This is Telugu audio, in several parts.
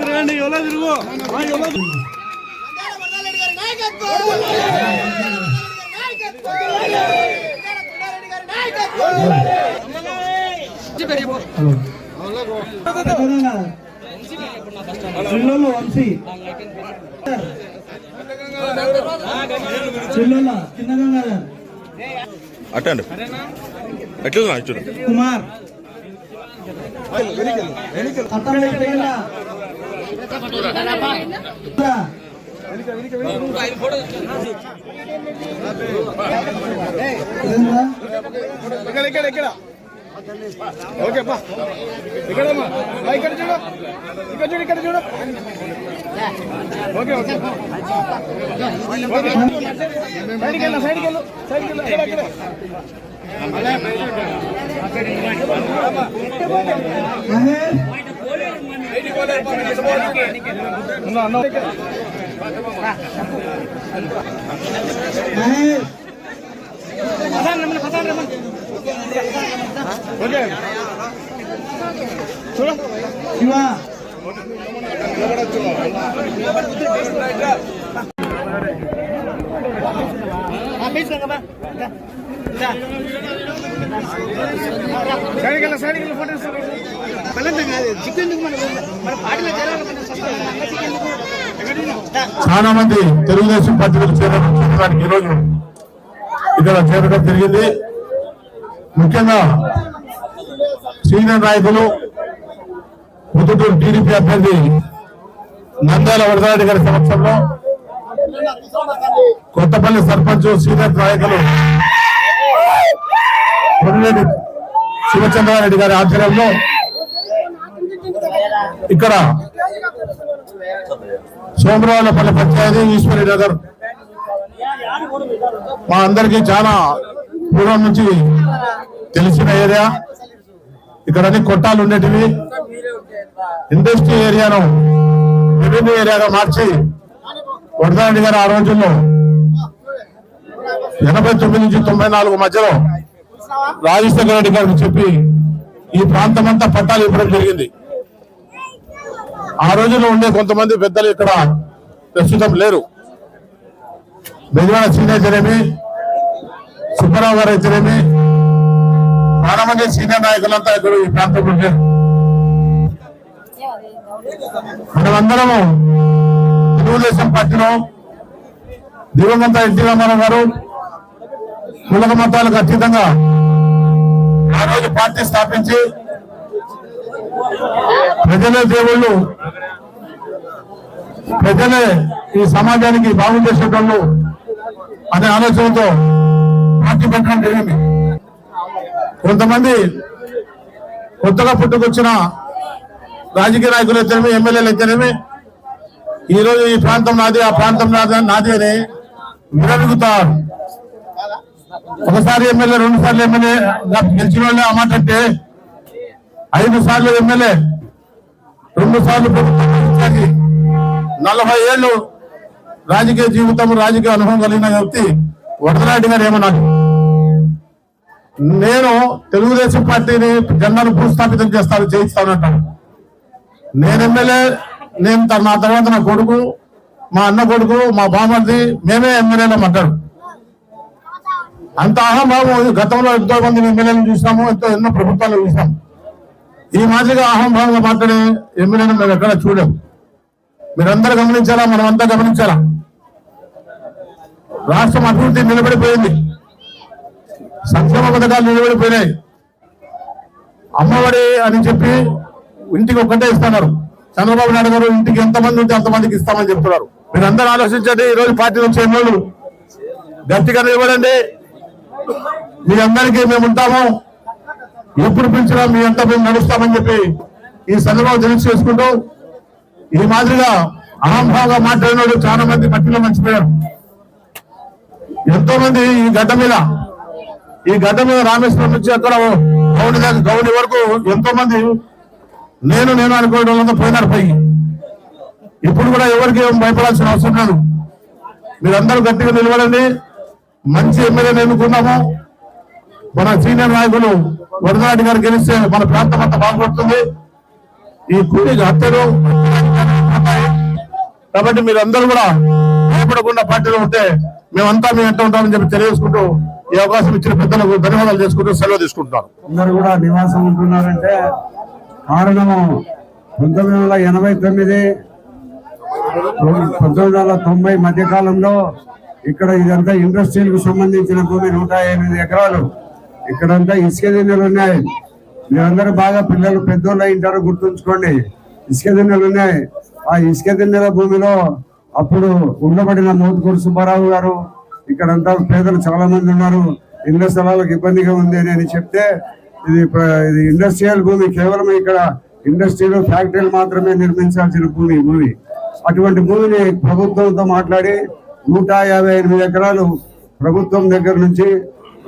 తిరగండి ఎలా తిరుగు. చిల్లోలు వంశీ. చిల్లోల చిన్న గంగాధర్ అట్టండి ఎట్లా చూడు? కుమార్. ఇక్కడ ఇక్కడ ఇక్కడ ఓకే అమ్మా ఇక్కడమ్మా ఆ, ఇక్కడ చూడు ఇక్కడ చూడు ఇక్కడ చూడు ఓకే ఓకే ఓకే సైడ్కి వెళ్ళు సైడ్కి వెళ్ళు సైడ్కి వెళ్ళు ఇక్కడ ఇక్కడ Mahesh Habis nggak bang? Udah. Udah. అన్న మహేష్ ఫోటోస్ చాలా మంది తెలుగుదేశం పార్టీలకు చేరడానికి ఈరోజు ఇక్కడ చేరడం జరిగింది. ముఖ్యంగా సీనియర్ నాయకులు ముద్దుటూరు టీడీపీ అభ్యర్థి నందాల వరదరాడి గారి సమక్షంలో కొత్తపల్లి సర్పంచ్ సీనియర్ నాయకులు కొన్నిరెడ్డి శివచంద్రారెడ్డి గారి ఆధ్వర్యంలో ఇక్కడ సోమరావులపల్లి పంచాయతీ ఈశ్వరి నగర్. మా అందరికీ చాలా పూర్వం నుంచి తెలిసిన ఏరియా. ఇక్కడ అన్ని కొట్టాలు ఉండేటివి. ఇండస్ట్రీ ఏరియాను రెవెన్యూ ఏరియాగా మార్చి వడదారెడ్డి గారు ఆ రోజుల్లో ఎనభై తొమ్మిది నుంచి తొంభై నాలుగు మధ్యలో రాజశేఖర రెడ్డి గారికి చెప్పి ఈ ప్రాంతం అంతా పట్టాలు ఇవ్వడం జరిగింది. ఆ రోజుల్లో ఉండే కొంతమంది పెద్దలు ఇక్కడ ప్రస్తుతం లేరు. బెజవాడ సీనియర్జనేమి సుబ్బారావు గారు అయితేనేమి చాలామంది సీనియర్ నాయకులంతా ఇక్కడ ఈ ప్రాంతంలో లేరు మనమందరము తెలుగుదేశం పార్టీలో దివంగత ఎన్టీ రామారావు గారు కులక మతాలకు అతీతంగా ఆ రోజు పార్టీ స్థాపించి ప్రజలే దేవుళ్ళు ప్రజలే ఈ సమాజానికి బాగు చేసేటోళ్ళు అనే ఆలోచనతో పార్టీ పెట్టడం జరిగింది. కొంతమంది కొత్తగా పుట్టుకొచ్చిన రాజకీయ నాయకులు అయితేనేమి ఎమ్మెల్యేలు అయితేనేమి ఈ రోజు ఈ ప్రాంతం నాది ఆ ప్రాంతం నాది నాది అని విరమిగుతారు ఒకసారి ఎమ్మెల్యే రెండు సార్లు ఎమ్మెల్యే గెలిచిన వాళ్ళే ఆ మాట అంటే ఐదు సార్లు ఎమ్మెల్యే రెండు సార్లు ప్రభుత్వం నలభై ఏళ్ళు రాజకీయ జీవితం రాజకీయ అనుభవం కలిగిన వ్యక్తి వరదరాయుడు గారు ఏమన్నాడు నేను తెలుగుదేశం పార్టీని జెండాను భూస్థాపితం చేస్తాను చేయిస్తానంటాను నేను ఎమ్మెల్యే నేను నా తర్వాత నా కొడుకు మా అన్న కొడుకు మా బామ్మది మేమే ఎమ్మెల్యేలం అంటాడు. అంత అహంభావం గతంలో ఎంతో మంది ఎమ్మెల్యేలను చూసాము ఎంతో ఎన్నో ప్రభుత్వాలు చూసాం ఈ మాదిరిగా అహంభావంగా మాట్లాడే ఎమ్మెల్యేను మేము ఎక్కడ చూడాం మీరందరూ గమనించాలా? మనం అంతా గమనించాలా? రాష్ట్రం అభివృద్ధి నిలబడిపోయింది. సంక్షేమ పథకాలు నిలబడిపోయినాయి. అమ్మఒడి అని చెప్పి ఇంటికి ఒక్కటే ఇస్తున్నారు. చంద్రబాబు నాయుడు గారు ఇంటికి ఎంతమంది ఉంటే అంతమందికి ఇస్తామని చెప్తున్నారు. మీరందరూ ఆలోచించండి. ఈ రోజు పార్టీ నుంచి ఎన్నోళ్ళు గట్టిగా నిలబడండి. మీ అందరికీ మేము ఉంటాము. ఎప్పుడు పిలిచినా మీ అంతా మేము నడుస్తామని చెప్పి ఈ సందర్భంగా తెలిసి చేసుకుంటూ ఈ మాదిరిగా అహంభావంగా మాట్లాడిన చాలా మంది మట్టిలో మంచిపోయారు ఎంతో మంది ఈ గడ్డ మీద ఈ గడ్డ మీద రామేశ్వరం నుంచి అక్కడ గౌడి గౌడి వరకు ఎంతో మంది నేను నేను అనుకోవడం వాళ్ళంతా పోయినారు పైకి ఇప్పుడు కూడా ఎవరికి ఏం భయపడాల్సిన అవసరం లేదు. మీరందరూ గట్టిగా నిలబడండి. మంచి ఎమ్మెల్యేని ఎన్నుకున్నాము. మన సీనియర్ నాయకులు వరదనాటి గారు గెలిస్తే మన ప్రాంతం అంతా బాగుపడుతుంది. ఈ కూలీ హత్యలు కాబట్టి మీరందరూ కూడా భయపడకుండా పార్టీలో ఉంటే మేమంతా మేము ఎంత ఉంటామని చెప్పి తెలియజేసుకుంటూ ఈ అవకాశం ఇచ్చిన పెద్దలకు ధన్యవాదాలు చేసుకుంటూ సెలవు తీసుకుంటున్నారు అందరూ కూడా నివాసం ఉంటున్నారంటే కారణము పంతొమ్మిది వందల ఎనభై తొమ్మిది పంతొమ్మిది వందల తొంభై మధ్యకాలంలో ఇక్కడ ఇదంతా ఇండస్ట్రీలకు సంబంధించిన భూమి నూట ఎనిమిది ఎకరాలు. ఇక్కడంతా ఇసుక దిన్నెలు ఉన్నాయి. మీరందరూ బాగా పిల్లలు పెద్దోళ్ళు అయింటారు గుర్తుంచుకోండి. ఇసుక దిన్నెలు ఉన్నాయి. ఆ ఇసుక దిన్నెల భూమిలో అప్పుడు ఉండబడిన మోతుకూరు సుబ్బారావు గారు ఇక్కడంతా పేదలు చాలా మంది ఉన్నారు. ఇళ్ళ స్థలాలకు ఇబ్బందిగా ఉంది అని చెప్తే ఇది ఇది ఇండస్ట్రియల్ భూమి కేవలం ఇక్కడ ఇండస్ట్రీలు ఫ్యాక్టరీలు మాత్రమే నిర్మించాల్సిన భూమి భూమి. అటువంటి భూమిని ప్రభుత్వంతో మాట్లాడి నూట యాభై ఎనిమిది ఎకరాలు ప్రభుత్వం దగ్గర నుంచి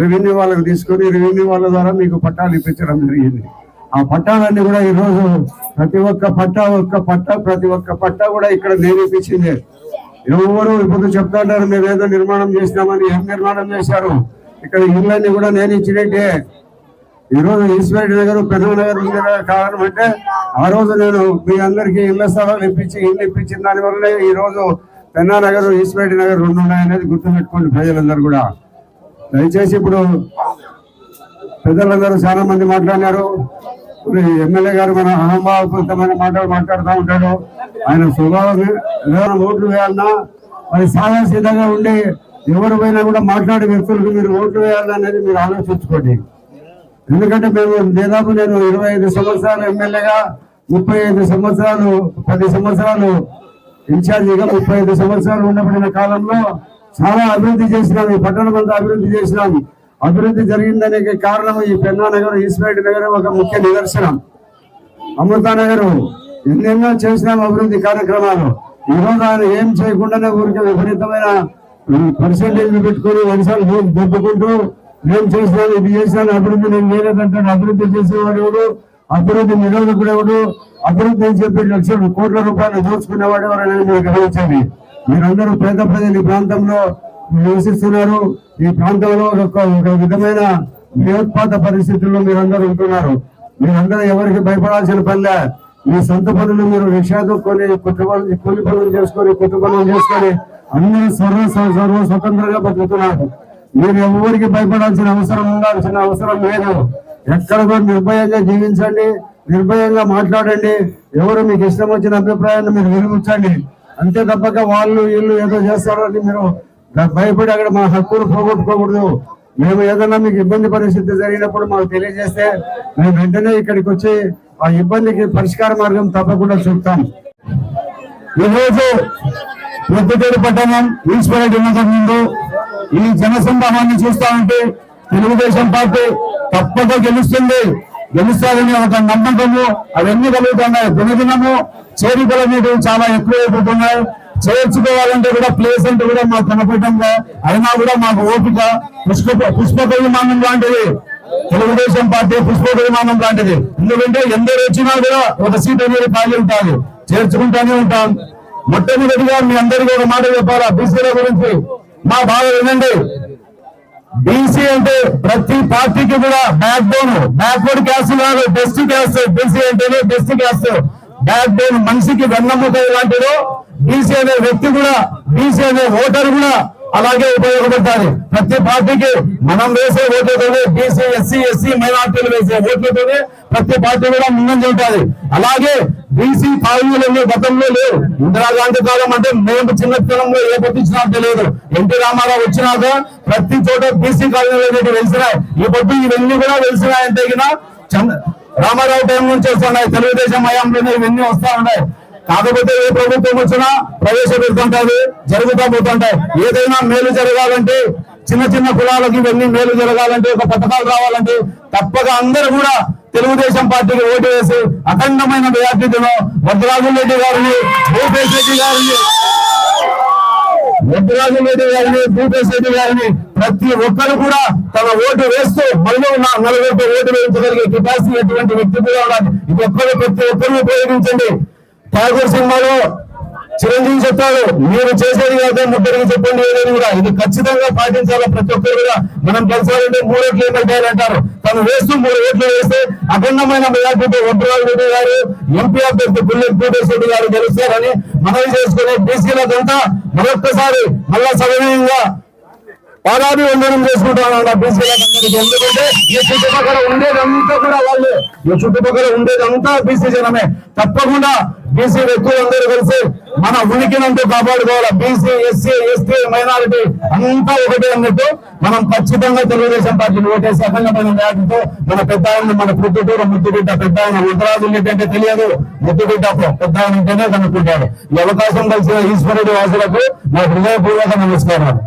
రెవెన్యూ వాళ్ళకి తీసుకొని రెవెన్యూ వాళ్ళ ద్వారా మీకు పట్టాలు ఇప్పించడం జరిగింది. ఆ పట్టాలన్నీ కూడా ఈరోజు ప్రతి ఒక్క పట్టా ఒక్క పట్టా ప్రతి ఒక్క పట్టా కూడా ఇక్కడ నేను ఇప్పించింది. ఎవరు ఇప్పుడు చెప్తాంటారు మేము ఏదో నిర్మాణం చేసినామని ఏం నిర్మాణం చేశారు? ఇక్కడ ఇళ్ళన్నీ కూడా నేను ఇచ్చినట్టే. ఈరోజు రోజు ఈశ్వరెడ్డి నగర్ పెరుగు నగర్ ఉంది కారణం అంటే ఆ రోజు నేను మీ అందరికీ ఇళ్ళ స్థలాలు ఇప్పించి ఇల్లు ఇప్పించిన దాని వల్లనే పెన్నా నగర్ ఈస్పేట నగర్ రెండు ఉన్నాయనేది గుర్తుపెట్టుకోండి ప్రజలందరూ కూడా. దయచేసి ఇప్పుడు పెద్దలందరూ చాలా మంది మాట్లాడినారు. ఎమ్మెల్యే గారు మన అహంభావపూరితమైన మాటలు మాట్లాడుతూ ఉంటాడు. ఆయన స్వభావం ఏదైనా ఓట్లు వేయాలన్నా మరి సాదాసీదాగా ఉండి ఎవరు పోయినా కూడా మాట్లాడే వ్యక్తులకు మీరు ఓట్లు వేయాలనేది మీరు ఆలోచించుకోండి. ఎందుకంటే మేము దాదాపు నేను ఇరవై ఐదు సంవత్సరాలు ఎమ్మెల్యేగా ముప్పై ఐదు సంవత్సరాలు పది సంవత్సరాలు ఇన్ఛార్జిగా ముప్పై ఐదు సంవత్సరాలు ఉండబడిన కాలంలో చాలా అభివృద్ధి చేసినాం ఈ పట్టణం అంతా అభివృద్ధి చేసినాం. అభివృద్ధి జరిగిందనే కారణం ఈ పెన్నా నగరం ఈశ్వరెడ్డి నగరం ఒక ముఖ్య నిదర్శనం. అమృతా నగరం ఎన్నెన్నో చేసినాం అభివృద్ధి కార్యక్రమాలు. ఈరోజు ఆయన ఏం చేయకుండానే ఊరికే విపరీతమైన పర్సంటేజ్ పెట్టుకొని వరుసలు దెబ్బకుంటూ నేను చేసినాను ఇది చేసినాను అభివృద్ధి నేను లేదంటే అభివృద్ధి చేసేవాడు ఎవరు అభివృద్ధి నిరోధకుడెవడు? అభివృద్ధి అని చెప్పి లక్షల కోట్ల రూపాయలు దోచుకునేవాడు ఎవరైనా మీరు గమనించండి. మీరందరూ పేద ప్రజలు ఈ ప్రాంతంలో నివసిస్తున్నారు. ఈ ప్రాంతంలో ఒక విధమైన భయోత్పాత పరిస్థితుల్లో మీరందరూ ఉంటున్నారు. మీరందరూ ఎవరికి భయపడాల్సిన పనిలే మీ సొంత పనులు మీరు రిక్షా కొని కొత్త పనులు కూలి పనులు చేసుకొని కొత్త చేసుకొని అందరూ సర్వ సర్వ స్వతంత్రంగా బతుకుతున్నారు. మీరు ఎవరికి భయపడాల్సిన అవసరం ఉండాల్సిన అవసరం లేదు. ఎక్కడ కూడా నిర్భయంగా జీవించండి నిర్భయంగా మాట్లాడండి. ఎవరు మీకు ఇష్టం వచ్చిన అభిప్రాయాన్ని మీరు వెలుగుచ్చండి అంతే తప్పక వాళ్ళు వీళ్ళు ఏదో చేస్తారని మీరు భయపడి అక్కడ మా హక్కులు పోగొట్టుకోకూడదు. మేము ఏదైనా మీకు ఇబ్బంది పరిస్థితి జరిగినప్పుడు మాకు తెలియజేస్తే మేము వెంటనే ఇక్కడికి వచ్చి ఆ ఇబ్బందికి పరిష్కార మార్గం తప్పకుండా చూపుతాం. ఈరోజు రోజు పట్టణం మున్సిపాలిటీ ముందు ఈ జనసందాహాన్ని చూస్తా ఉంటే తెలుగుదేశం పార్టీ తప్పక గెలుస్తుంది. గెలుస్తారని ఒక నమ్మకము అవన్నీ కలుగుతున్నాయి. దినదినము చేరికలు అనేవి చాలా ఎక్కువైపోతున్నాయి. చేర్చుకోవాలంటే కూడా ప్లేస్ అంటే కూడా మాకు కనపడంగా అయినా కూడా మాకు ఓపిక పుష్ప పుష్పక విమానం లాంటిది. తెలుగుదేశం పార్టీ పుష్పక విమానం లాంటిది. ఎందుకంటే ఎందరు వచ్చినా కూడా ఒక సీట్ అనేది ఖాళీ ఉంటుంది. చేర్చుకుంటానే ఉంటాం. మొట్టమొదటిగా మీ అందరికీ ఒక మాట చెప్పాలా? బీసీల గురించి. మా బాధ వినండి బీసీ అంటే ప్రతి పార్టీకి కూడా బ్యాక్ బోన్ బ్యాక్వర్డ్ క్యాస్ట్ కాదు బెస్ట్ క్యాస్ట్ బీసీ అంటేనే బెస్ట్ క్యాస్ట్ బ్యాక్ బోన్ మనిషికి వెన్నముక లాంటిదో బీసీ అనే వ్యక్తి కూడా బీసీ అనే ఓటర్ కూడా అలాగే ఉపయోగపడతారు. ప్రతి పార్టీకి మనం వేసే ఓట్లతోనే బీసీ ఎస్సీ ఎస్సీ మైనార్టీలు వేసే ఓట్లతోనే ప్రతి పార్టీ కూడా ముందంజ ఉంటుంది. అలాగే బీసీ పార్టీలు గతంలో లేవు. ఇందిరాగాంధీ కాలం అంటే మేము చిన్నతనంలో ఏ పట్టించినా తెలియదు ఎన్టీ రామారావు వచ్చినాక ప్రతి చోట బీసీ కాలనీలు అనేవి వెలిసినాయి. ఈ పొద్దు ఇవన్నీ కూడా వెలిసినాయి అంతేగినా చంద్ర రామారావు టైం నుంచి వస్తున్నాయి. తెలుగుదేశం హయాంలోనే ఇవన్నీ వస్తా ఉన్నాయి. కాకపోతే ఏ ప్రభుత్వం వచ్చినా ప్రవేశపెడుతుంటారు జరుగుతూ పోతుంటాయి. ఏదైనా మేలు జరగాలంటే చిన్న చిన్న కులాలకి ఇవన్నీ మేలు జరగాలంటే ఒక పథకాలు రావాలంటే తప్పక అందరూ కూడా తెలుగుదేశం పార్టీకి ఓటు వేసి అఖండమైన మెజార్టీతో వద్రాజు రెడ్డి గారిని భూపేష్ రెడ్డి గారిని వద్రాజు రెడ్డి గారిని భూపేష్ రెడ్డి గారిని ప్రతి ఒక్కరు కూడా తన ఓటు వేస్తూ మళ్ళీ ఉన్న నలుగురితో ఓటు వేయించగలిగే కెపాసిటీ ఎటువంటి వ్యక్తి కూడా ఉండాలి ఇది ఒక్కరు ప్రతి ఒక్కరు ఉపయోగించండి. ఠాగూర్ సినిమాలో చిరంజీవి చెప్పాడు మీరు చేసేది కాదు ముగ్గురికి చెప్పండి ఏదని కూడా. ఇది ఖచ్చితంగా పాటించాలా ప్రతి ఒక్కరు కూడా. మనం కలిసాలంటే మూడు ఓట్లు ఏమంటారు అంటారు. తను వేస్తూ మూడు ఓట్లు వేస్తే అఖండమైన మెజార్టీతో ఒడ్రాల్ రెడ్డి గారు ఎంపీ అభ్యర్థి బుల్లెట్ భూపేశ్వర గారు గెలుస్తారని మనవి చేసుకుని బీసీలకంతా మరొక్కసారి మళ్ళా సవినయంగా పాదాభి వందనం చేసుకుంటాను బీసీలందరికీ ఎందుకంటే ఈ చుట్టుపక్కల ఉండేదంతా కూడా వాళ్ళు. ఈ చుట్టుపక్కల ఉండేదంతా బీసీ జనమే. తప్పకుండా బీసీ వ్యక్తులందరూ కలిసి మన ఉనికినంటూ కాపాడుకోవాలి. బీసీ ఎస్సీ ఎస్టీ మైనారిటీ అంతా ఒకటే అన్నట్టు మనం ఖచ్చితంగా తెలుగుదేశం పార్టీని ఓటేసి అఖండమైన మేటతో మన పెద్ద ఆయన మన పుట్టుటూరు ముద్దుబిడ్డ పెద్ద ఆయన ఉత్తరాజు ఏంటంటే తెలియదు. ముద్దుబిడ్డ పెద్ద ఆయన ఉంటేనే కనుక్కుంటాడు. ఈ అవకాశం కలిసిన ఈశ్వరుడి వాసులకు నా హృదయపూర్వక నమస్కారాలు.